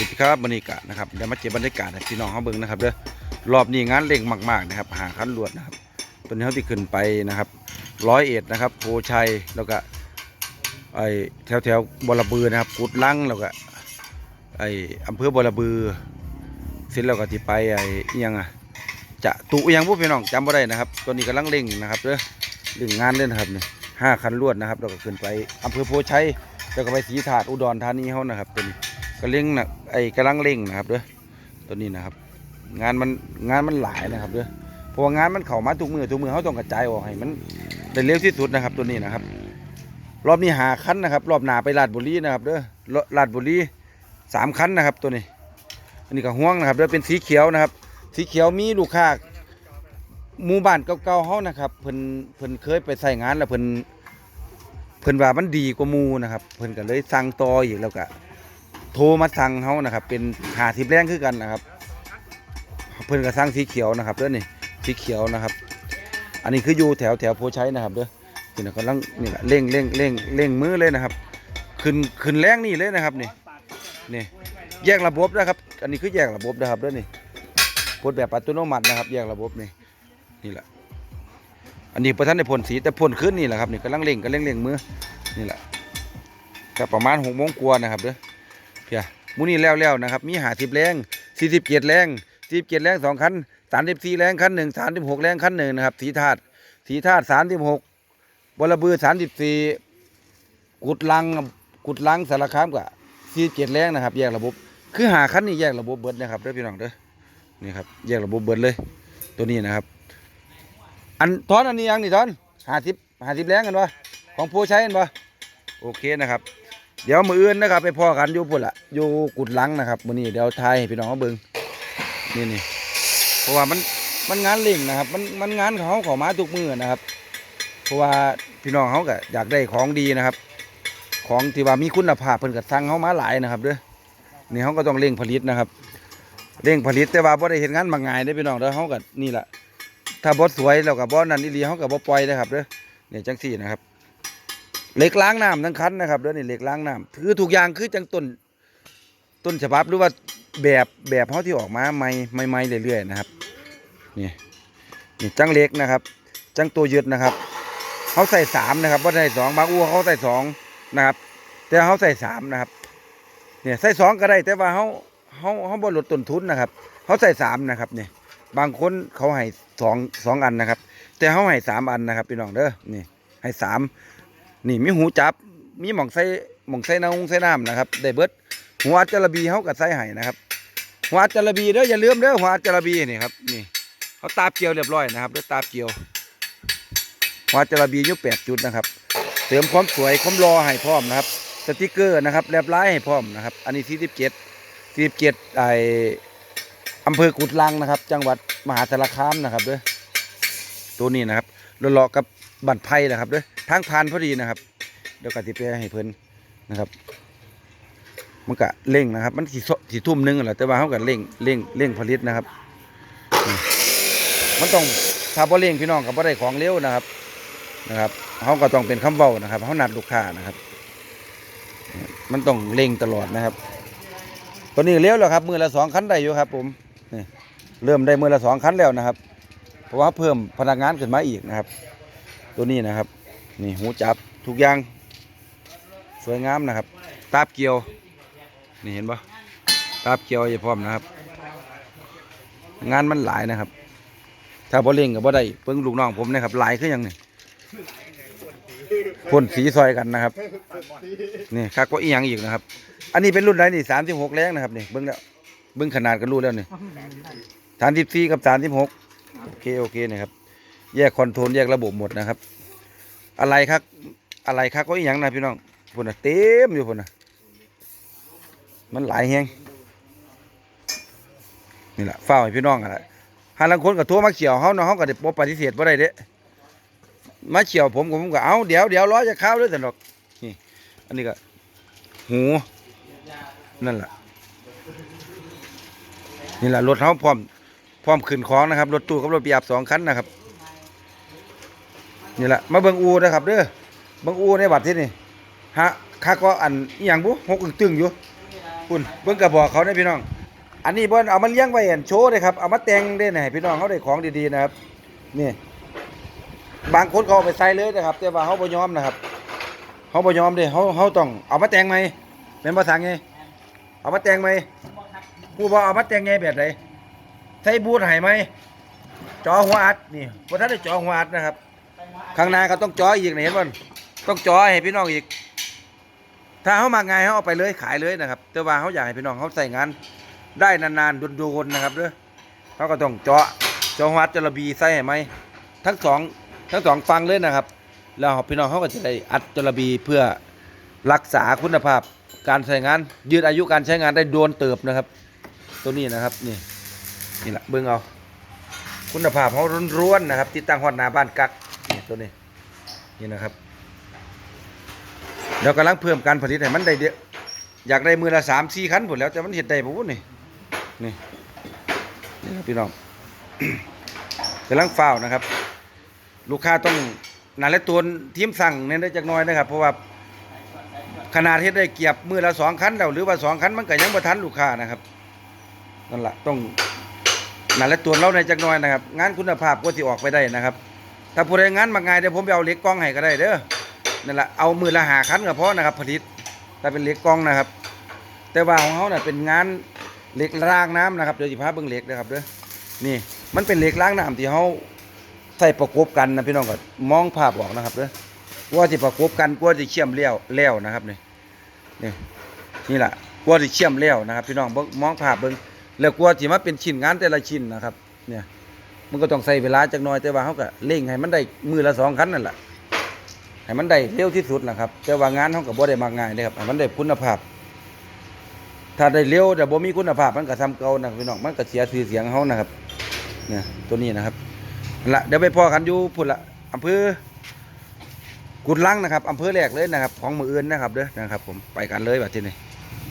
วัสดีครับบรรยากาศนะครับเดี๋ยวมาเก็บบรรยากาศให้พี่น้องเขาเบิ่งนะครับเด้อรอบนี้งานเร่งมาก ๆ นะครับหาคันลวดนะครับตัวนี้เขาที่ขึ้นไปนะครับร้อยเอ็ดนะครับโพชัยแล้วก็ไอแถวแถวบลบือนะครับกุดลังแล้วก็ไออำเภอบลบือ เสร็จแล้วก็ที่ไปไออิหยังอะจะตุอิหยังพวกพี่น้องจำไม่ได้นะครับตัวนี้กำลังเร่งนะครับเด้อเร่งงานเล่นครับนี่ยห้าคันลวดนะครับ แล้วก็ขึ้นไปอำเภอโพชัยแล้วก็ไปศรีถาดอุดรธานีเขานะครับเป็น ก็เร่งนะไอ้กำลังเร่งนะครับเด้อตัวนี้นะครับ งานมันงานมันหลายนะครับเด้อเพราะว่างานมันเข้ามาทุกมือทุกมือเขาต้องกระจายออกให้มันได้เร็วที่สุดนะครับตัวนี้นะครับ รอบนี้หาคันนะครับ รอบหนาไปลาดบุรีนะครับเด้อลาดบุรีสามคันนะครับตัวนี้ อันนี้ก็ห่วงนะครับเด้อเป็นสีเขียวนะครับ สีเขียวมีลูกค้าหมู่บ้านเก่าๆเฮานะครับเพิ่นเพิ่นเคยไปใส่งานแล้วเพิ่นเพิ่นว่ามันดีกว่ามูนะครับ เพิ่นก็เลยสั่งต่ออีกแล้วก็ โทรมาสั่งเขานะครับ เป็นหาทิพแรงคือกันนะครับ เพิ่นก็สั่งสีเขียวนะครับเด้อนี่สีเขียวนะครับ อันนี้คืออยู่แถวแถวโพชัยนะครับเด้อนี่นะกำลังนี่แหละเร่งเร่งเร่งเร่งมือเลยนะครับ ขึ้นขึ้นแรงนี่เลยนะครับนี่นี่แยกระบบนะครับ อันนี้คือแยกระบบนะครับเด้อนี่พดแบบอัตโนมัตินะครับ แยกระบบนี่นี่แหละอันนี้ประทันได้พ่นสีแต่พ่นขึ้นนี่แหละครับนี่กำลังเร่งก็เร่งเร่งมือนี่แหละก็ประมาณหกโมงกว่านะครับเด้อ เพียมูนี่แล้วแล้วนะครับ มีหาสิบแรงสี่สิบเจ็ดแรงสี่สิบเจ็ดแรงสองคันสามสิบสี่แรงคันหนึ่งสามสิบหกแรงคันหนึ่งนะครับ สีธาตุสีธาตุสามสิบหกบลบือสามสิบสี่กุดลังกุดลังสารคามกับสี่เจ็ดแรงนะครับ แยกระบบ คือหาคันนี้แยกระบบเบิร์ดนะครับเด้อพี่น้องเด้อนี่ครับแยกระบบเบิร์ดเลย ตัวนี้นะครับ อันทอนอันนี้ยังนี่ทอนหาสิบหาสิบแรงกันวะของผู้ใช้กันวะโอเคนะครับ เดี๋ยวมืออื่นนะครับ ไปพ่อกันอยู่พุ่นละอยู่กุดลังนะครับมือนี้เดี๋ยวทายให้พี่น้องเขาเบิ่งนี่นี่เพราะว่ามันมันงานเร่งนะครับ มันมันงานของเขาขอมาทุกมือนะครับ เพราะว่าพี่น้องเขาก็อยากได้ของดีนะครับ ของที่ว่ามีคุณภาพเพิ่นก็สั่งเขามาหลายนะครับเด้อนี่เขาก็ต้องเร่งผลิตนะครับเร่งผลิตแต่ว่าบ่ได้เห็นงานบางงายเด้พี่น้องเด้อเขาก็นี่แหละถ้าบ่สวยแล้วก็บ่นั่นอีหลีเขาก็บ่ปล่อยนะครับเด้อเนี่ยจังซี่นะครับ เหล็กล้างน้ำทั้งคันนะครับเด้อนี่เหล็กล้างน้ำคือทุกอย่างคือจังต้นต้นฉบับหรือว่าแบบแบบเขาที่ออกมาใหม่ใหม่เรื่อยๆนะครับนี่นี่จังเหล็กนะครับ จังตัวยึดนะครับเขาใส่สามนะครับว่าใส่สองบางอ้วเขาใส่สองนะครับ แต่เขาใส่สามนะครับเนี่ยใส่สองก็ได้แต่ว่าเขาเขาเขาบลดต้นทุนนะครับเขาใส่สามนะครับเนี่ยบางคนเขาให้สองสองอันนะครับ แต่เขาให้สามอันนะครับพี่น้องเด้อนี่ให้สาม นี่มีหูจับ มีหม่องใส่หม่องใส่น้ำใส่น้ำนะครับ ได้เบิดหัวจระบีเขากับใส่ไห้นะครับ หัวจระบีเด้ออย่าลืมเด้อหัวจระบีนี่ครับนี่เขาตาเกี่ยวเรียบร้อยนะครับด้วยตาเกี่ยวหัวจระบีอยู่แปดจุดนะครับ เสริมความสวยความรอให้พร้อมนะครับสติกเกอร์นะครับแลบล้ายให้พร้อมนะครับ อันนี้สี่สิบเจ็ดสี่สิบเจ็ดไออำเภอกุดลังนะครับ จังหวัดมหาสารคามนะครับเด้อตัวนี้นะครับเลาะๆกับ บันไพ่นะครับเด้อทางผ่านพอดีนะครับ เดี๋ยวกติไปให้เพิ่นนะครับมันก็เร่งนะครับ มันสีสีทุ่มหนึงแหละแต่ว่าเขาก็เร่งเร่งเร่งผลิตนะครับ มันต้องถ้าบ่เร่งพี่น้องก็บ่ได้ของเร็วนะครับนะครับเขาก็ต้องเป็นคำเว้านะครับเขานัดลูกค้านะครับ มันต้องเร่งตลอดนะครับตอนนี้เลี้ยวแล้วครับ มือละสองคันได้อยู่ครับ ผมเริ่มได้มือละสองคันแล้วนะครับ เพราะว่าเพิ่มพนักงานขึ้นมาอีกนะครับ ตัวนี้นะครับ นี่หูจับทุกอย่าง สวยงามนะครับ ตาบเกี่ยว นี่เห็นปะตาบเกี่ยวอย่าพร้อมนะครับ งานมันหลายนะครับ ถ้าบ่เล่งกับบ่ได้เพิ่งลูกน้องผมนะครับ หลายขึ้นยังนี่พ่นสีซอยกันนะครับ นี่คักว่าอีหยังอีกนะครับ อันนี้เป็นรุ่นไหนนี่สามสิบหกแรงนะครับนี่เบิ้งแล้วเบิ้งขนาดกันรู้แล้วนี่สามสิบสี่กับสามสิบหกโอเคโอเคนะครับ แยกคอนโทรลแยกระบบหมดนะครับ อะไรครับอะไรครับก็อีหยังนะพี่น้องพุ่นนะเต็มอยู่พุ่นนะมันหลายแฮงนี่แหละฝ้าให้พี่น้องอะไรหาลังคนกับทั่วมาเขียวเขาเนาะเขาก็ได้บ่ปฏิเสธบ่าได้เด้มาเขียวผมก็ผมก็เอาเดี๋ยวเดี๋ยวรอจะเข้าด้วยแต่ดอกนี่อันนี้ก็หูนั่นแหละนี่แหละรถเขาพร้อมพร้อมขึ้นของนะครับรถตู้กับรถปีอับสองคันนะครับ นี่แหละมาเบิงอูนะครับเด้อเบิงอูในบัตรที่นี่ฮะค่าก็อันอหย่างบุหกอึ่งตึงอยู่คุณเบิ่งกระบอกเขานะพี่น้อง อันนี้เบิ่นเอามาเลี้ยงไว้อันโชว์เลยครับเอามาแต่งได้นะให้พี่น้องเขาได้ของดีๆนะครับนี่บางคนเขาเอาไปใส่เลยนะครับ แต่ว่าเขาบ่ยอมนะครับเขาบ่ยอมเด้เขาเขาต้องเอามาแต่งไหมเป็นภาษาไงเอามาแต่งไหมผู้บ่เอามาแต่งไงแบบไหนใส่บูทให้ไหมจอหัวอัดนี่บ่ทันได้จอหัวอัดนะครับ ข้างหน้าก็ต้องจออีกนะเห็นบ่ต้องจอให้พี่น้องอีก ถ้าเขามาไงเขาเอาไปเลยขายเลยนะครับ แต่ว่าเขาอยากให้พี่น้องเขาใส่งานได้นานๆโดนๆนะครับเด้อเขาก็ต้องเจาะจาะหัดจระบีใส่ให้ไหมทั้งสองทั้งสองฟังเลยนะครับ แล้วพี่น้องเขาก็จะได้อัดจระบีเพื่อรักษาคุณภาพการใช้งาน ยืดอายุการใช้งานได้โดนเติบนะครับ ตัวนี้นะครับนี่นี่แหละเบิ่งเอา คุณภาพเขาร้วนๆนะครับ ติดตั้งฮอดหน้าบ้านกัก ตัวนี้นี่นะครับเดี๋ยวกำลังเพิ่มการผลิตให้มันได้เยอะอยากได้มือละสามสี่คันผลแล้วแต่มันเห็ดได้ปุ๊บนี่นี่นี่ครับพี่น้องกำลังฝ้าวนะครับ ลูกค้าต้องนั่นและตัวทีมสั่งเนี่ยได้จักน้อยนะครับ เพราะว่าขนาดเฮ็ดได้เกียบมือละสองคันแล้วหรือว่าสองคันมันก็ยังบ่ทันลูกค้านะครับนั่นแหละต้องนั่นและตัวเราในจักน้อยนะครับ งานคุณภาพก็สิออกไปได้นะครับ ถ้าผู้ใดงานมาง่ายเดี๋ยวผมไปเอาเหล็กกล้องให้ก็ได้เด้อนั่นแหละเอามือละหาคันก็พอนะครับผลิตแต่เป็นเหล็กกล้องนะครับ แต่ว่าของเขาเนี่ยเป็นงานเหล็กรางน้ำนะครับเดี๋ยวสิพาเบิ่งเหล็กนะครับเด้อนี่มันเป็นเหล็กรางน้ำที่เขาใส่ประกบกันนะพี่น้องก็มองภาพออกนะครับเด้อว่าสิประกบกันกว่าสิเชื่อมเลี้ยวแล้วนะครับนี่นี่นี่แหละกว่าสิเชื่อมแล้วนะครับ พี่น้องมองภาพเบิ่งแล้วกว่าสิมาเป็นชิ้นงานแต่ละชิ้นนะครับ เนี่ย มันก็ต้องใส่เวลาจักหน่อยแต่ว่าเขาก็เร่งให้มันได้มือละสองคันนั่นแหละให้มันได้เร็วที่สุดนะครับ แต่ว่างานเขาก็บ่ได้มาง่ายนะครับให้มันได้คุณภาพ ถ้าได้เร็วแต่บ่มีคุณภาพมันก็ทำเก่านะพี่น้องมันก็เสียชื่อเสียงเขานะครับเนี่ยตัวนี้นะครับละเดี๋ยวไปพอกันอยู่พุ่นละอำเภอกุดลังนะครับอำเภอแรกเลยนะครับ ของมืออื่นนะครับเด้อนะครับ ผมไปกันเลยแบบที่นี่